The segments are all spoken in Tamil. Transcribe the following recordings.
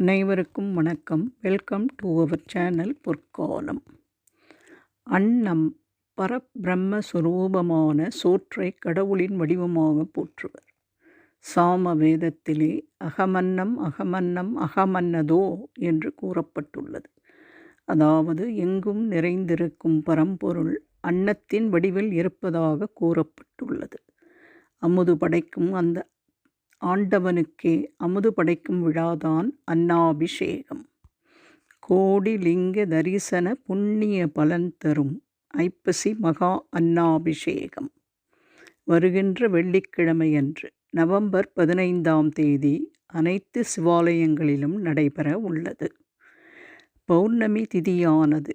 அனைவருக்கும் வணக்கம். வெல்கம் டு அவர் சேனல் பொற்காலம் அன்னம் பரபிரம்ம சுரூபமான சோற்றை கடவுளின் வடிவமாக போற்றுவர். சாம வேதத்திலே அகமன்னம் அகமன்னம் அகமன்னதோ என்று கூறப்பட்டுள்ளது. அதாவது எங்கும் நிறைந்திருக்கும் பரம்பொருள் அன்னத்தின் வடிவில் இருப்பதாக கூறப்பட்டுள்ளது. அமுது படைக்கும் அந்த ஆண்டவனுக்கே அமுது படைக்கும் விழாதான் அன்னாபிஷேகம். கோடி லிங்க தரிசன புண்ணிய பலன் தரும் ஐப்பசி மகா அன்னாபிஷேகம். வருகின்ற வெள்ளிக்கிழமையன்று நவம்பர் பதினைந்தாம் தேதி அனைத்து சிவாலயங்களிலும் நடைபெற உள்ளது. பௌர்ணமி திதியானது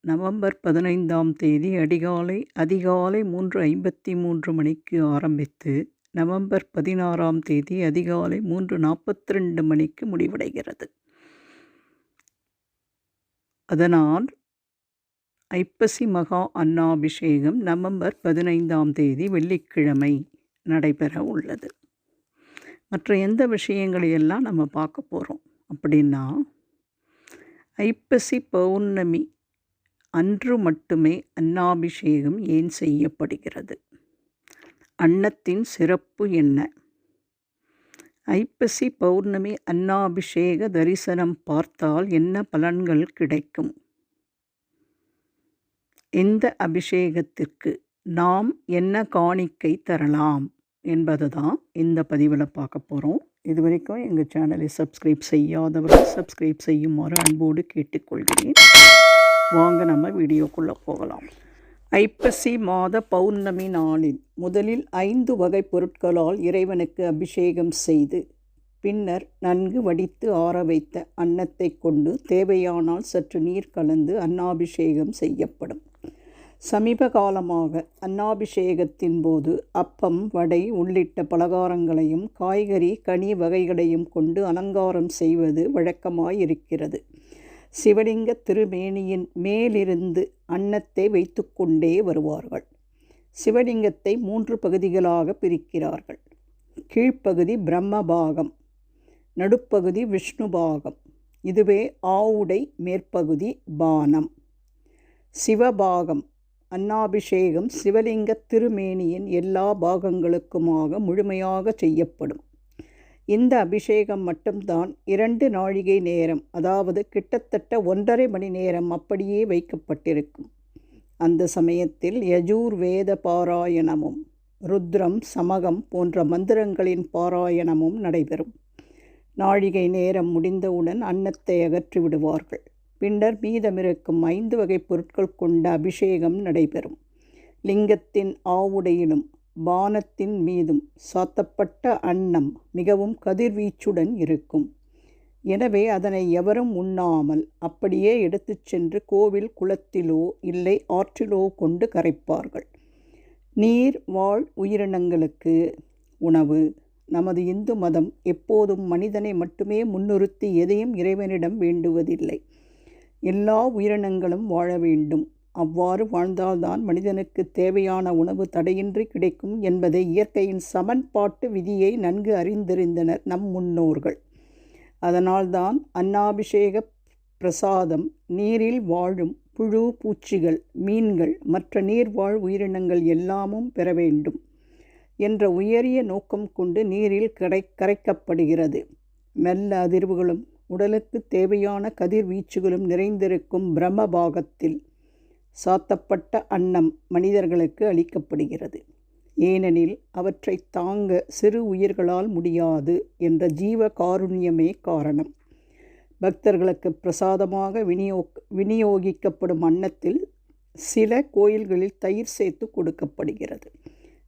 நவம்பர் பதினைந்தாம் தேதி அடிகாலை அதிகாலை மூன்று ஐம்பத்தி மூன்று மணிக்கு ஆரம்பித்து நவம்பர் பதினாறாம் தேதி அதிகாலை மூன்று நாற்பத்தி ரெண்டு மணிக்கு முடிவடைகிறது. அதனால் ஐப்பசி மகா அன்னாபிஷேகம் நவம்பர் பதினைந்தாம் தேதி வெள்ளிக்கிழமை நடைபெற உள்ளது. மற்ற எந்த விஷயங்களையெல்லாம் நம்ம பார்க்க போகிறோம் அப்படின்னா ஐப்பசி பௌர்ணமி அன்று மட்டுமே அன்னாபிஷேகம் ஏன் செய்யப்படுகிறது? அன்னத்தின் சிறப்பு என்ன? ஐப்பசி பௌர்ணமி அன்னாபிஷேக தரிசனம் பார்த்தால் என்ன பலன்கள் கிடைக்கும்? இந்த அபிஷேகத்திற்கு நாம் என்ன காணிக்கை தரலாம் என்பது தான் இந்த பதிவில் பார்க்க போகிறோம் இது வரைக்கும் எங்கள் சேனலை சப்ஸ்கிரைப் செய்யாதவர்கள் சப்ஸ்கிரைப் செய்யுமாறு அன்போடு கேட்டுக்கொள்கிறேன். வாங்க நம்ம வீடியோக்குள்ளே போகலாம். ஐப்பசி மாத பௌர்ணமி நாளில் முதலில் ஐந்து வகை பொருட்களால் இறைவனுக்கு அபிஷேகம் செய்து பின்னர் நன்கு வடித்து ஆற வைத்த அன்னத்தை கொண்டு தேவையானால் சற்று நீர் கலந்து அன்னாபிஷேகம் செய்யப்படும். சமீப காலமாக அன்னாபிஷேகத்தின் போது அப்பம் வடை உள்ளிட்ட பலகாரங்களையும் காய்கறி கனி வகைகளையும் கொண்டு அலங்காரம் செய்வது வழக்கமாயிருக்கிறது. சிவலிங்க திருமேனியின் மேலிருந்து அன்னத்தை வைத்து கொண்டே வருவார்கள். சிவலிங்கத்தை மூன்று பகுதிகளாக பிரிக்கிறார்கள். கீழ்ப்பகுதி பிரம்மபாகம் நடுப்பகுதி விஷ்ணு பாகம் இதுவே ஆவுடை மேற்பகுதி பானம். சிவபாகம் அன்னாபிஷேகம் சிவலிங்க திருமேனியின் எல்லா பாகங்களுக்குமாக முழுமையாக செய்யப்படும். இந்த அபிஷேகம் மட்டும்தான் இரண்டு நாழிகை நேரம் அதாவது கிட்டத்தட்ட ஒன்றரை மணி நேரம் அப்படியே வைக்கப்பட்டிருக்கும். அந்த சமயத்தில் யஜூர் வேத பாராயணமும் ருத்ரம் சமகம் போன்ற மந்திரங்களின் பாராயணமும் நடைபெறும். நாழிகை நேரம் முடிந்தவுடன் அன்னத்தை அகற்றி விடுவார்கள். பின்னர் மீதமிருக்கும் ஐந்து வகை பொருட்கள் கொண்ட அபிஷேகம் நடைபெறும். லிங்கத்தின் ஆவுடையிலும் பானத்தின் மீதும் சாத்தப்பட்ட அன்னம் மிகவும் கதிர்வீச்சுடன் இருக்கும். எனவே அதனை எவரும் உண்ணாமல் அப்படியே எடுத்துச் சென்று கோவில் குளத்திலோ இல்லை ஆற்றிலோ கொண்டு கரைப்பார்கள். நீர் வாழ் உயிரினங்களுக்கு உணவு. நமது இந்து மதம் எப்போதும் மனிதனை மட்டுமே முன்னிறுத்தி எதையும் இறைவனிடம் வேண்டுவதில்லை. எல்லா உயிரினங்களும் வாழ வேண்டும். அவ்வாறு வாழ்ந்தால்தான் மனிதனுக்கு தேவையான உணவு தடையின்றி கிடைக்கும் என்பதை இயற்கையின் சமன்பாட்டு விதியை நன்கு அறிந்திருந்தனர் நம் முன்னோர்கள். அதனால்தான் அன்னாபிஷேக பிரசாதம் நீரில் வாழும் புழு பூச்சிகள் மீன்கள் மற்ற நீர்வாழ் உயிரினங்கள் எல்லாமும் பெற வேண்டும் என்ற உயரிய நோக்கம் கொண்டு நீரில் கரை கரைக்கப்படுகிறது. மெல்ல அதிர்வுகளும் உடலுக்கு தேவையான கதிர்வீச்சுகளும் நிறைந்திருக்கும் பிரம்மபாகத்தில் சாத்தப்பட்ட அன்னம் மனிதர்களுக்கு அளிக்கப்படுகிறது. ஏனெனில் அவற்றை தாங்க சிறு உயிர்களால் முடியாது என்ற ஜீவ காருண்யமே காரணம். பக்தர்களுக்கு பிரசாதமாக விநியோக் விநியோகிக்கப்படும் அன்னத்தில் சில கோயில்களில் தயிர் சேர்த்து கொடுக்கப்படுகிறது.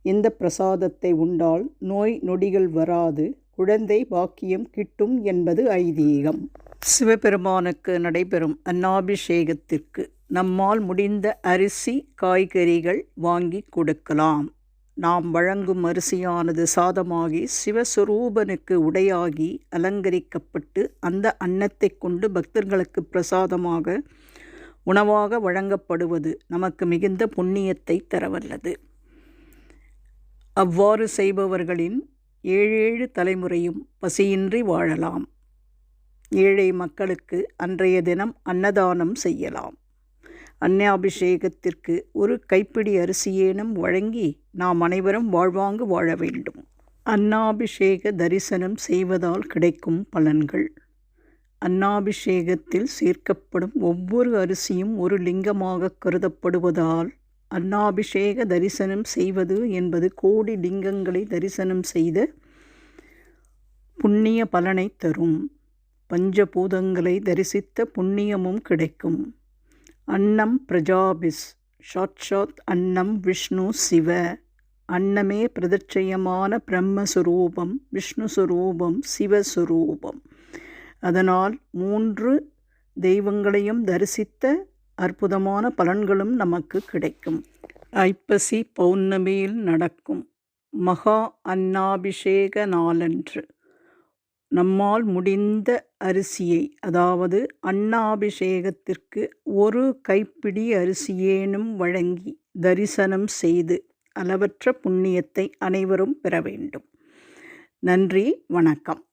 இந்த பிரசாதத்தை உண்டால் நோய் நொடிகள் வராது குழந்தை பாக்கியம் கிட்டும் என்பது ஐதீகம். சிவபெருமானுக்கு நடைபெறும் அன்னாபிஷேகத்திற்கு நம்மால் முடிந்த அரிசி காய்கறிகள் வாங்கி கொடுக்கலாம். நாம் வழங்கும் அரிசியானது சாதமாகி சிவஸ்வரூபனுக்கு உடையாகி அலங்கரிக்கப்பட்டு அந்த அன்னத்தை கொண்டு பக்தர்களுக்கு பிரசாதமாக உணவாக வழங்கப்படுவது நமக்கு மிகுந்த புண்ணியத்தை தரவல்லது. அவ்வாறு செய்பவர்களின் ஏழேழு தலைமுறையும் பசியின்றி வாழலாம். ஏழை மக்களுக்கு அன்றைய தினம் அன்னதானம் செய்யலாம். அன்னாபிஷேகத்திற்கு ஒரு கைப்பிடி அரிசியேனும் வழங்கி நாம் அனைவரும் வாழ்வாங்கு வாழ வேண்டும். அன்னாபிஷேக தரிசனம் செய்வதால் கிடைக்கும் பலன்கள். அன்னாபிஷேகத்தில் சேர்க்கப்படும் ஒவ்வொரு அரிசியும் ஒரு லிங்கமாக கருதப்படுவதால் அன்னாபிஷேக தரிசனம் செய்வது என்பது கோடி லிங்கங்களை தரிசனம் செய்த புண்ணிய பலனை தரும். பஞ்சபூதங்களை தரிசித்த புண்ணியமும் கிடைக்கும். அன்னம் பிரஜாபிஸ். சாட்சாத் அன்னம் விஷ்ணு சிவ. அன்னமே பிரதட்சயமான பிரம்மஸ்வரூபம் விஷ்ணுஸ்வரூபம் சிவஸ்வரூபம். அதனால் மூன்று தெய்வங்களையும் தரிசித்த அற்புதமான பலன்களும் நமக்கு கிடைக்கும். ஐப்பசி பௌர்ணமியில் நடக்கும். மகா அன்னாபிஷேக நாளன்று. நம்மால் முடிந்த அரிசியை அதாவது அன்னாபிஷேகத்திற்கு ஒரு கைப்பிடி அரிசியேனும் வழங்கி தரிசனம் செய்து அளவற்ற புண்ணியத்தை அனைவரும் பெற வேண்டும். நன்றி வணக்கம்.